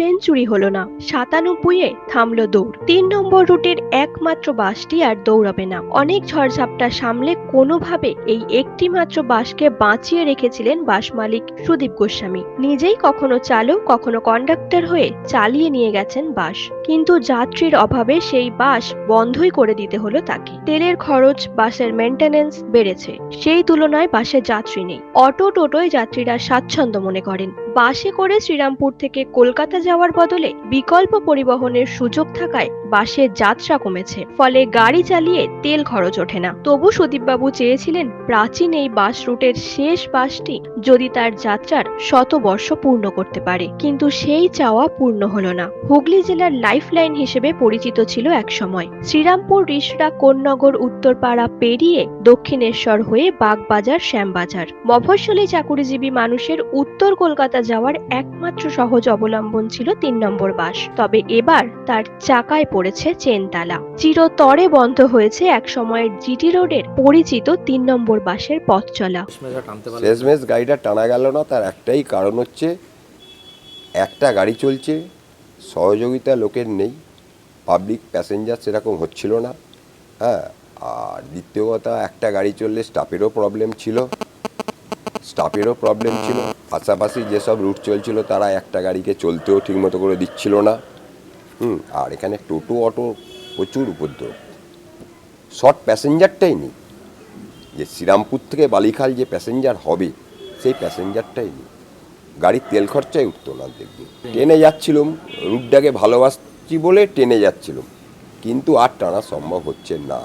Century হলো না। সাতানব্বইয়ে থামলো দৌড়। তিন নম্বর রুটের একমাত্র বাসটি আর দৌড়াবে না। অনেক ঝড়ঝাপটা সামলে কোনোভাবে এই একটি মাত্র বাসকে বাঁচিয়ে রেখেছিলেন বাস মালিক সুদীপ গোস্বামী। নিজেই কখনো চালক, কখনো কন্ডাক্টর হয়ে চালিয়ে নিয়ে গেছেন বাস। কিন্তু যাত্রীর অভাবে সেই বাস বন্ধই করে দিতে হলো তাকে। তেলের খরচ, বাসের মেনটেনেন্স বেড়েছে। সেই তুলনায় বাসে যাত্রী নেই। অটো টোটোয় যাত্রীরা স্বাচ্ছন্দ্য মনে করেন। বাসে করে শ্রীরামপুর থেকে কলকাতা যাওয়ার বদলে বিকল্প পরিবহনের সুযোগ থাকায় বাসের যাত্রা কমেছে, ফলে গাড়ি চালিয়ে তেল খরচ ওঠে না। তবু সুদীপবাবু চেয়েছিলেন প্রাচীন এই বাস রুটের শেষ বাসটি যদি তার যাত্রার শতবর্ষ পূর্ণ করতে পারে। কিন্তু সেই চাওয়া পূর্ণ হলো না। হুগলি জেলার লাইফলাইন হিসেবে পরিচিত ছিল একসময় শ্রীরামপুর রিষড়া কোন্নগর, উত্তরপাড়া পেরিয়ে দক্ষিণেশ্বর হয়ে বাগবাজার, শ্যামবাজার। মফস্বলী চাকুরিজীবী মানুষের উত্তর কলকাতা যাওয়ার একমাত্র সহজ অবলম্বন ছিল তিন নম্বর বাস। তবে এবার তার চাকায় পড়েছে চেনতালা। চিরতরে বন্ধ হয়েছে এক সময়ের জিটি রোডের পরিচিত তিন নম্বর বাসের পথ চলা। শেষমেশ গাড়িটা টানা গেল না তার একটাই কারণ হচ্ছে একটা গাড়ি চলছে সহযোগিতা লোকের নেই পাবলিক প্যাসেঞ্জার সেরকম হচ্ছিল না হ্যাঁ আর দ্বিতীয় কথা একটা গাড়ি চললে স্টাফেরও প্রবলেম ছিল। স্টাফেরও প্রবলেম ছিল। পাশাপাশি যেসব রুট চলছিল, তারা একটা গাড়িকে চলতেও ঠিকমতো করে দিচ্ছিল না। হুম, আর এখানে টোটো, অটো প্রচুর উপদ্রব। শর্ট প্যাসেঞ্জারটাই নেই। যে শ্রীরামপুর থেকে বালিখাল যে প্যাসেঞ্জার হবে, সেই প্যাসেঞ্জারটাই নেই। গাড়ির তেল খরচাই উঠতো না দেখবি। ট্রেনে যাচ্ছিলাম রুটটাকে ভালোবাসছি বলে ট্রেনে যাচ্ছিলাম। কিন্তু আর টানা সম্ভব হচ্ছে না।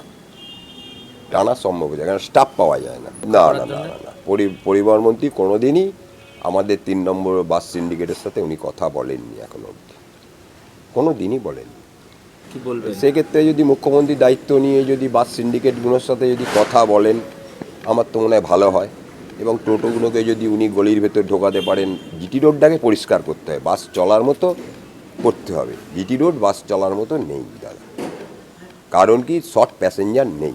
টানা সম্ভব হচ্ছে না, কারণ স্টাফ পাওয়া যায় না। না না না না না। পরি- পরিবহন মন্ত্রী কোনোদিনই আমাদের তিন নম্বর বাস সিন্ডিকেটের সাথে উনি কথা বলেননি এখনও অবধি। কোনো দিনই বলেননি সেক্ষেত্রে যদি মুখ্যমন্ত্রী দায়িত্ব নিয়ে যদি বাস সিন্ডিকেটগুলোর সাথে যদি কথা বলেন আমার তো মনে হয় ভালো হয়। এবং টোটোগুলোকে যদি উনি গলির ভেতর ঢোকাতে পারেন জিটি রোডটাকে পরিষ্কার করতে হয় বাস চলার মতো করতে হবে। জিটি রোড বাস চলার মতো নেই দাদা। কারণ কি? শর্ট প্যাসেঞ্জার নেই।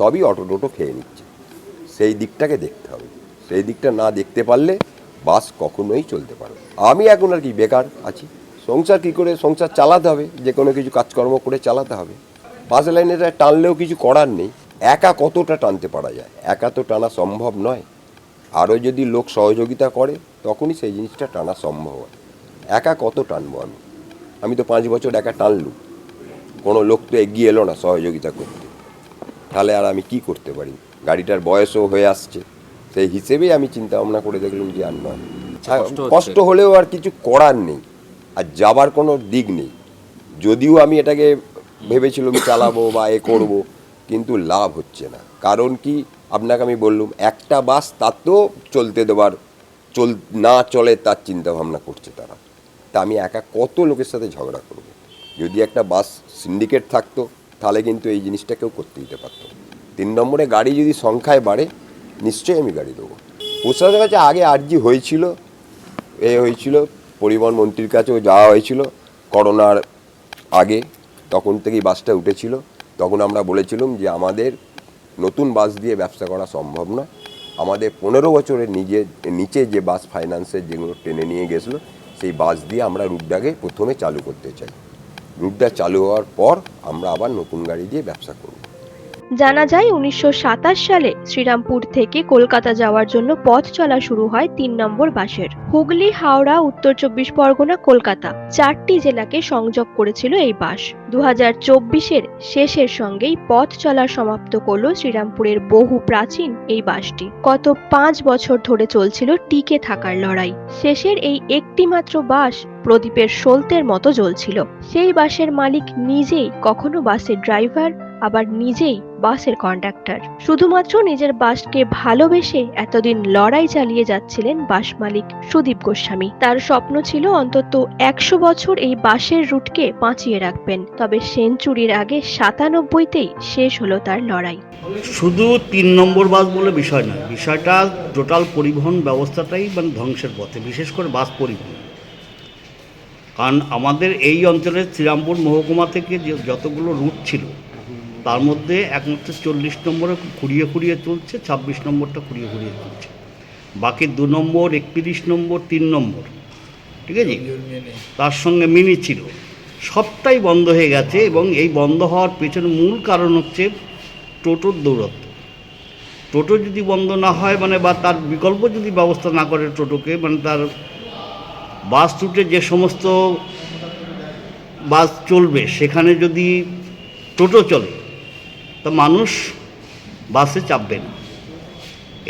সবই অটো টোটো খেয়ে নিচ্ছে। সেই দিকটাকে দেখতে হবে। সেই দিকটা না দেখতে পারলে বাস কখনোই চলতে পারবে আমি এখন আর কি বেকার আছি। সংসার কী করে, সংসার চালাতে হবে, যে কোনো কিছু কাজকর্ম করে চালাতে হবে। বাস লাইনেটা টানলেও কিছু করার নেই। একা কতটা টানতে পারা যায়? একা তো টানা সম্ভব নয়। আরও যদি লোক সহযোগিতা করে, তখনই সেই জিনিসটা টানা সম্ভব হয়। একা কত টানবো আমি? আমি তো পাঁচ বছর একা টানলুম। কোনো লোক তো এগিয়ে এলো না সহযোগিতা করতে। তাহলে আর আমি কি করতে পারি? গাড়িটার বয়সও হয়ে আসছে। সেই হিসেবেই আমি চিন্তা ভাবনা করে দেখলাম যে আর নয়। কষ্ট হলেও আর কিছু করার নেই। আর যাবার কোনো দিক নেই। যদিও আমি এটাকে ভেবেছিলাম চালাবো বা এ করব কিন্তু লাভ হচ্ছে না। কারণ কি? আপনাকে আমি বললুম একটা বাস তাতেও চলতে দেওয়ার চল না চলে তার চিন্তা ভাবনা করছে তারা। তা আমি একা কত লোকের সাথে ঝগড়া করব? যদি একটা বাস সিন্ডিকেট থাকতো তাহলে কিন্তু এই জিনিসটা কেউ করতে দিতে পারতো। তিন নম্বরে গাড়ি যদি সংখ্যায় বাড়ে, নিশ্চয়ই আমি গাড়ি দেবো। প্রশাসনের কাছে আগে আর্জি হয়েছিল, এ হয়েছিল, পরিবহন মন্ত্রীর কাছেও যাওয়া হয়েছিল, করোনার আগে, তখন থেকেই বাসটা উঠেছিল। তখন আমরা বলেছিলাম যে আমাদের নতুন বাস দিয়ে ব্যবসা করা সম্ভব নয় আমাদের পনেরো বছরের নিজে, নিচে যে বাস ফাইন্যান্সের যেগুলো টেনে নিয়ে গেছিল, সেই বাস দিয়ে আমরা রুটটাকে প্রথমে চালু করতে চাই। রুটটা চালু হওয়ার পর আমরা আবার নতুন গাড়ি দিয়ে ব্যবসা করব। জানা যায়, উনিশশো সাতাশ সালে শ্রীরামপুর থেকে কলকাতা যাওয়ার জন্য পথ চলা শুরু হয় তিন নম্বর বাসের। হুগলি, হাওড়া, উত্তর চব্বিশ পরগনা, কলকাতা চারটি জেলাকে সংযোগ করেছিল এই বাস। দু হাজার চব্বিশের শেষের সঙ্গেই পথ চলা সমাপ্ত করল শ্রীরামপুরের বহু প্রাচীন এই বাসটি। গত পাঁচ বছর ধরে চলছিল টিকে থাকার লড়াই। শেষের এই একটিমাত্র বাস প্রদীপের সলতের মতো জ্বলছিল। সেই বাসের মালিক নিজেই কখনো বাসের ড্রাইভার আবার নিজেই বাসের কন্ডাক্টর শুধুমাত্র নিজের বাসকে ভালোবেসে এতদিন লড়াই চালিয়ে যাচ্ছিলেন বাস মালিক সুদীপ গোস্বামী। তার স্বপ্ন ছিল অন্তত একশো বছর এই বাসের রুটকে বাঁচিয়ে রাখবেন। তবে সেঞ্চুরির আগে সাতানব্বইতেই শেষ হলো তার লড়াই। শুধু তিন নম্বর বাস বলে বিষয় না বিষয়টা টোটাল পরিবহন ব্যবস্থাটাই মানে ধ্বংসের পথে, বিশেষ করে বাস পরিবহন। কারণ আমাদের এই অঞ্চলের শ্রীরামপুর মহকুমা থেকে যে যতগুলো রুট ছিল তার মধ্যে একমাত্র চল্লিশ নম্বরে খুঁড়িয়ে খুঁড়িয়ে চলছে ছাব্বিশ নম্বরটা খুঁড়িয়ে খুঁড়িয়ে চলছে। বাকি দু নম্বর একত্রিশ নম্বর তিন নম্বর ঠিক আছে? তার সঙ্গে মিনি ছিল। সবটাই বন্ধ হয়ে গেছে এবং এই বন্ধ হওয়ার পেছনে মূল কারণ হচ্ছে টোটোর দৌরত্ব। টোটো যদি বন্ধ না হয় মানে বা তার বিকল্প যদি ব্যবস্থা না করে টোটোকে মানে তার বাস রুটে যে সমস্ত বাস চলবে সেখানে যদি টোটো চলে তা মানুষ বাসে চাপবে না।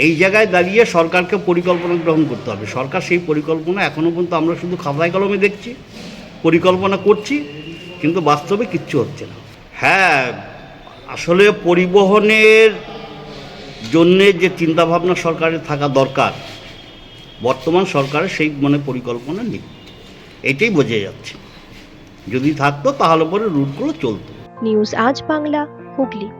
এই জায়গায় দাঁড়িয়ে সরকারকে পরিকল্পনা গ্রহণ করতে হবে। সরকার সেই পরিকল্পনা এখনও পর্যন্ত আমরা শুধু খাতায় কলমে দেখছি, পরিকল্পনা করছি, কিন্তু বাস্তবে কিচ্ছু হচ্ছে না। হ্যাঁ আসলে পরিবহনের জন্যে যে চিন্তাভাবনা সরকারের থাকা দরকার, বর্তমান সরকারের সেই মানে পরিকল্পনা নেই। এটাই বোঝা যাচ্ছে। যদি থাকতো তাহলে পরে রুটগুলো চলতো। নিউজ আজ বাংলা, হুগলি।